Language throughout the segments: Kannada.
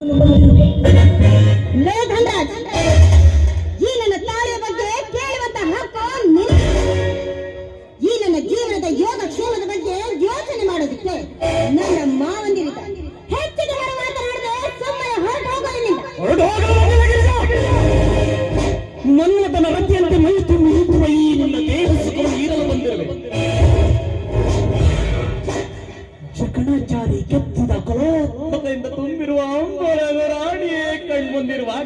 ಲೇ ಧನರಾಜ್ ಈ ನನ್ನ ತಾಳಿಯ ಬಗ್ಗೆ ಕೇಳುವಂತ ಹಕ್ಕು ನಿನ್ನ ಈ ನನ್ನ ಜೀವನದ ಯೋಗಕ್ಷೇಮದ ಬಗ್ಗೆ ಯೋಚನೆ ಮಾಡೋದಕ್ಕೆ ನನ್ನ ಹೊರ ಮಾತನಾಡದೆ ಸುಮ್ಮನೆ ಹೊರಟು ಹೋಗೋದಿಲ್ಲ ಮನ್ಮಥನ ರತಿಯಂತೆ ಮೈ ತುಂಬಿ ನಿಂತುವ ಈ ನಿನ್ನ ದೇಹ ಸುಖವನ್ನು ಈರಲು ಬಂದಿರುವೆ ಜಕಣಾಚಾರಿ ಕೆತ್ತಿದ ಕಲೋತ್ಮಕದಿಂದ ತುಂಬಿರುವ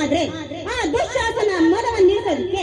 ಆದ್ರೆ ಆ ದುಶಾಸನ ಮರವನ್ನು ನಿಲ್ಲಿಸೋದಕ್ಕೆ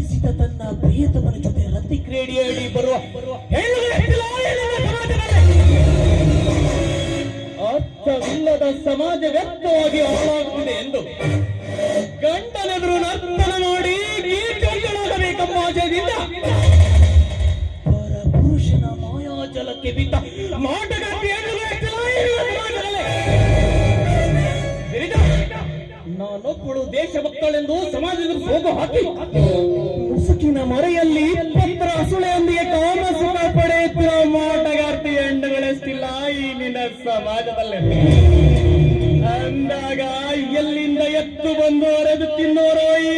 ಅಂಬಲಿಸಿದ ತನ್ನ ಪ್ರಿಯತಮನ ಜೊತೆ ರತಿ ಕ್ರೀಡೆಯಲ್ಲಿ ಬರುವ ಅರ್ಥವಿಲ್ಲದ ಸಮಾಜ ವ್ಯಕ್ತವಾಗಿ ಹಾಳಾಗುತ್ತಿದೆ ಎಂದು ಗಂಡನೆದುರು ನರ್ತನ ಮಾಡಿ ಆಶಯದಿಂದ ಪರಪುರುಷನ ಮಾಯಾಜಲಕ್ಕೆ ಬಿದ್ದ ಮಾಟಗಾತಿ ನಾನೊಬ್ಬಳು ದೇಶಭಕ್ತಳೆಂದು ಸಮಾಜದ ಸೋಗು ಹಾಕಿ. ಮುಸುಕಿನ ಮರೆಯಲ್ಲಿ ಪತ್ರ ಹಸುಳೆಯೊಂದಿಗೆ ಕಾಮಸು ಪಡೆಯುತ್ತಿರುವ ಮಾಟಗಾರ್ತಿ ಹೆಣ್ಣುಗಳೆಷ್ಟಿಲ್ಲ ಈ ನಿನ್ನ ಸಮಾಜದಲ್ಲಿ. ಅಂದಾಗ ಎಲ್ಲಿಂದ ಎತ್ತು ಬಂದು ಅರೆದು ತಿನ್ನೋರೋ ಈ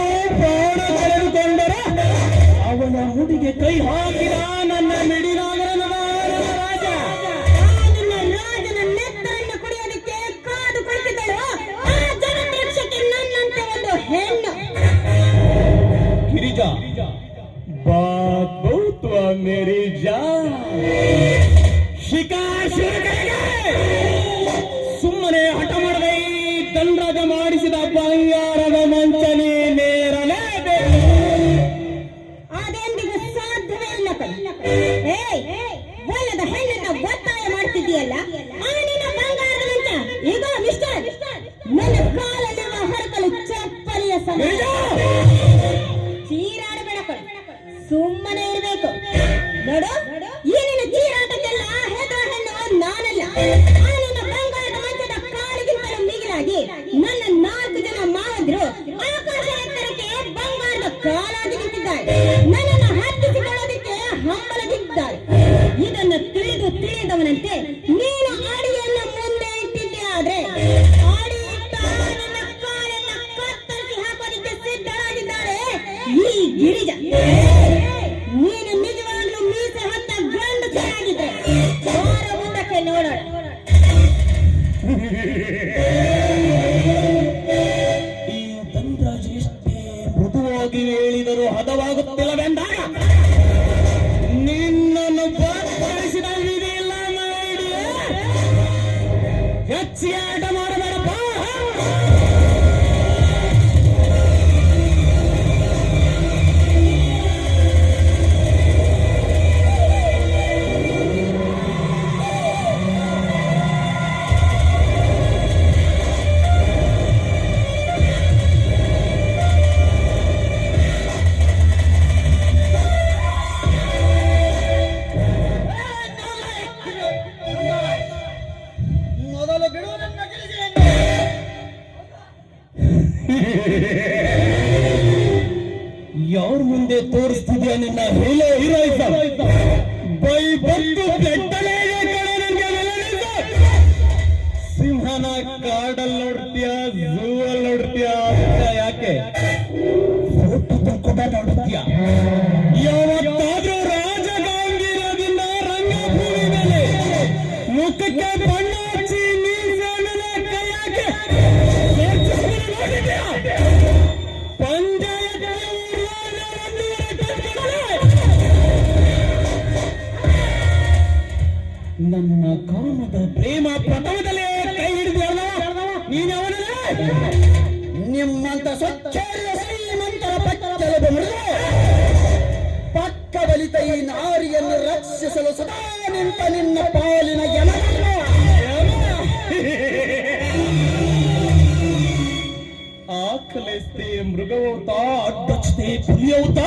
Chica, chica, chica. ನನ್ನ ನಾಲ್ಕು ಜನ ಮಾವದ್ರು ಆಕಾಶ ಎತ್ತರಕ್ಕೆ ಬಂಗಾರದ ಕಾಲಾಗಿ ನಿಂತಿದ್ದಾರೆ ನನ್ನನ್ನು ಹತ್ತಿಸಿಕೊಳ್ಳೋದಕ್ಕೆ ಹಂಬಲದಿದ್ದಾರೆ ಇದನ್ನು ತಿಳಿದು ತಿಳಿದವನಂತೆ ನೀನು ಅಡಿಯನ್ನು ಮುಂದೆ ಇಟ್ಟಿದ್ದೆ ಆದ್ರೆ ಅಡಿ ನನ್ನ ಕಾಲನ್ನ ಕತ್ತರಿಸಿ ಹಾಕೋದಿಕ್ಕೆ ಸಿದ್ಧರಾಗಿದ್ದಾರೆ ಈ ಗಿರಿಜ. Siada ಸಿಂಹನ ಕಾಡಲ್ಲಿ ನೋಡ್ತೀಯ ಝೂ ಅಲ್ಲಿ ನೋಡ್ತೀಯ ಯಾಕೆ ನೋಡ್ತೀಯ? ಯಾವತ್ತಾದ್ರೂ ರಾಜಗಾಂಭೀರ್ಯದಿಂದ ರಂಗಭೂಮಿ ಮೇಲೆ ಮುಖಕ್ಕೆ ಬಣ್ಣ ಹಚ್ಚಿ ನನ್ನ ಕಾಮದ ಪ್ರೇಮ ಪ್ರಥಮದಲ್ಲೇ ಕೈ ನಿಮ್ಮಂತ ಸ್ವಚ್ಛ ಶ್ರೀಮಂತರ ಪಕ್ಕದ ಮುರಿದು ಪಕ್ಕ ಬಲಿತ ಈ ನಾರಿಯನ್ನು ರಕ್ಷಿಸಲು ಸದಾ ನಿಂತ ನಿನ್ನ ಪಾಲಿನ ಯಮನನ್ನು ಆಕಲಿಸ್ತೆ ಮೃಗವೌತ ಅಡ್ಡಚ್ತೆ ಪುಲಿಯೌತ.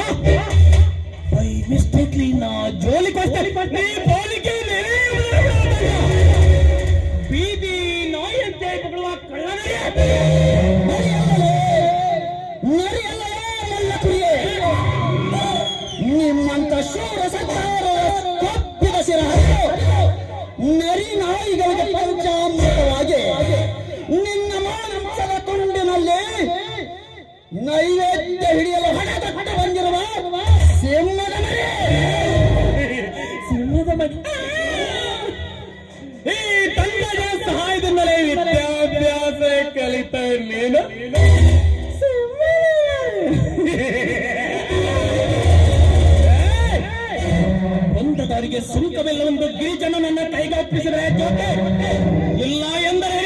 ಬೈ ಮಿಸ್ಟೇಕ್ಲಿ ನಾ ಜೋಲಿ ನೀ ಕಪ್ಪಿದ ಶಿರ ನರಿ ನಾಯಿಗಳಿಗೆ ಪಂಚಾಮೃತವಾಗಿ ನಿನ್ನ ಮಾನಸದ ತುಂಡಿನಲ್ಲಿ ನೈವೇದ್ಯ ಹಿಡಿಯಲು ಹಣದಟ್ಟ ಬಂದಿರುವ ಸಿಂಹದ ಮರಿ ಸಿಂಹದ ಮರಿ ಈ ತಂದೆಯ ಸಹಾಯದಿಂದಲೇ ವಿದ್ಯಾಭ್ಯಾಸ ಕಲಿತ ನೀನು ದಾರಿಗೆ ಸುಂಕವಿಲ್ಲ ಒಂದು ಗಿರಿಜನ ನನ್ನ ಕೈಗೆ ಜೊತೆ ಇಲ್ಲ ಎಂದರೆ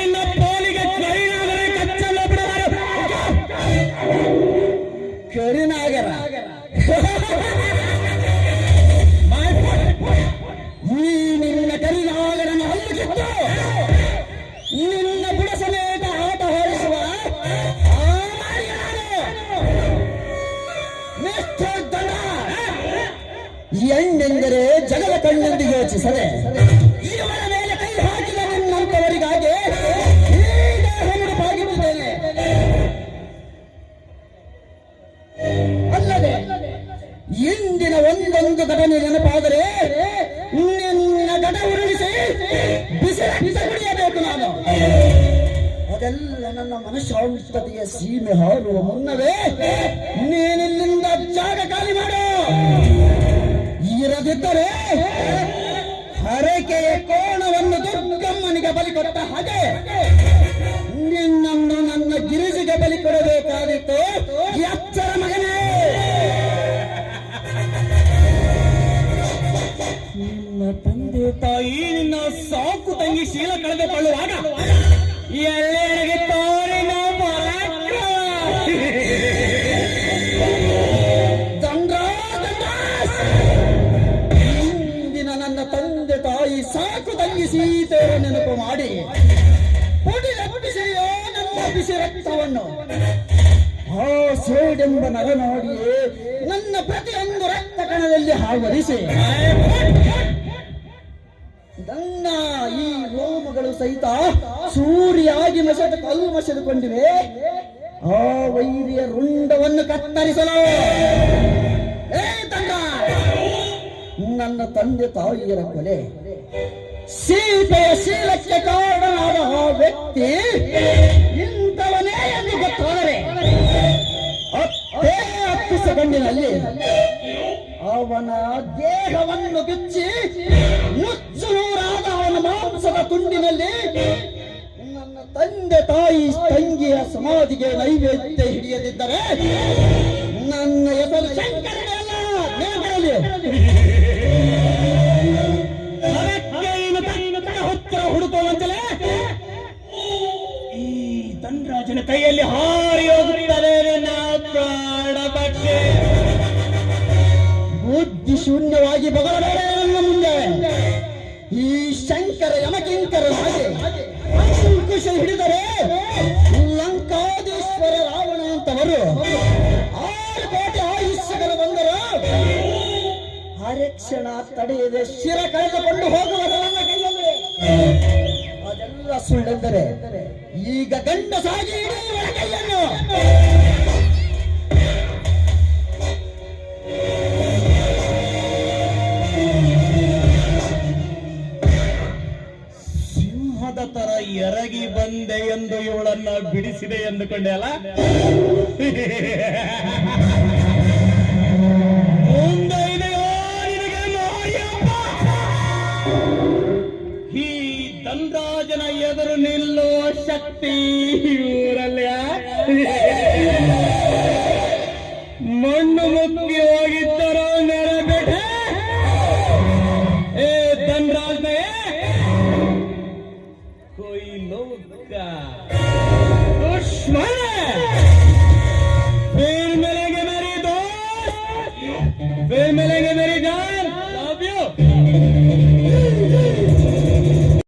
ಸೀಮೆ ಹಾರುವ ಮುನ್ನವೇ ನೀನಿಲ್ಲಿಂದ ಜಾಗ ಖಾಲಿ ಮಾಡು. ಇರದಿದ್ದರೆ ಹರಕೆಯ ಕೋಣವನ್ನು ದುರ್ಗಮ್ಮನಿಗೆ ಬಲಿ ಕೊಟ್ಟ ಹಾಗೆ ನಿನ್ನನ್ನು ನನ್ನ ಗಿರಿಜಿಗೆ ಬಲಿ ಕೊಡಬೇಕಾದಿತ್ತು ಎಚ್ಚರ ಮಗನೇ. ನಿನ್ನ ತಂದೆ ತಾಯಿ ನಿನ್ನ ಸಾಕು ತಂಗಿ ಶೀಲ ಕಳೆದುಕೊಳ್ಳುವಾಗ ಎಲ್ಲೆಡೆಗೆ ತೋರಿನ ಆ ಸೋಡೆಂಬ ನರ ನೋಡಿಯೇ ನನ್ನ ಪ್ರತಿಯೊಂದು ರಕ್ತ ಕಣದಲ್ಲಿ ಆವರಿಸಿ ನನ್ನ ಈ ರೋಮಗಳು ಸಹಿತ ಸೂರ್ಯಾಗಿ ಮಸದ ಕಲ್ಲು ಮಸೆದುಕೊಂಡಿವೆ. ಆ ವೈರಿಯ ರುಂಡವನ್ನು ಕತ್ತರಿಸಲು. ನನ್ನ ತಂದೆ ತಾಯಿಯರ ಕೊಲೆ. ಸೀತೆಯ ಶೀಲಕ್ಕೆ ಕಾರಣನಾದ ಆ ವ್ಯಕ್ತಿ ಹತ್ತಿಸ ಅವನ ದೇಹವನ್ನು ಬಿಚ್ಚಿ ನುಚ್ಚು ನೂರಾದ ಅವನ ಮಾಂಸದ ತುಂಡಿನಲ್ಲಿ ನನ್ನ ತಂದೆ ತಾಯಿ ತಂಗಿಯ ಸಮಾಧಿಗೆ ನೈವೇದ್ಯ ಹಿಡಿಯದಿದ್ದರೆ ನನ್ನ ಹೆಸರು ಶಂಕರನೇ ಅಲ್ಲ ಆರು ಹರಿಕ್ಷಣ ತಡೆಯದೆ ಶಿರ ಕಳೆದುಕೊಂಡು ಹೋಗುವ ಅದೆಲ್ಲ ಸುಳ್ಳೆಂದರೆ ಈಗ ಗಂಡ ಸಾಗಿ ಕೈಯನ್ನು. ಸಿಂಹದ ತರ ಎರಗಿ ಬಂದೆ ಎಂದು ಇವಳನ್ನ ಬಿಡಿಸಿದೆ ಎಂದುಕೊಂಡೆ ಅಲ್ಲ? ಈ ದಂಡಾಜನ ಎದುರು ನಿಲ್ಲುವ ಶಕ್ತಿ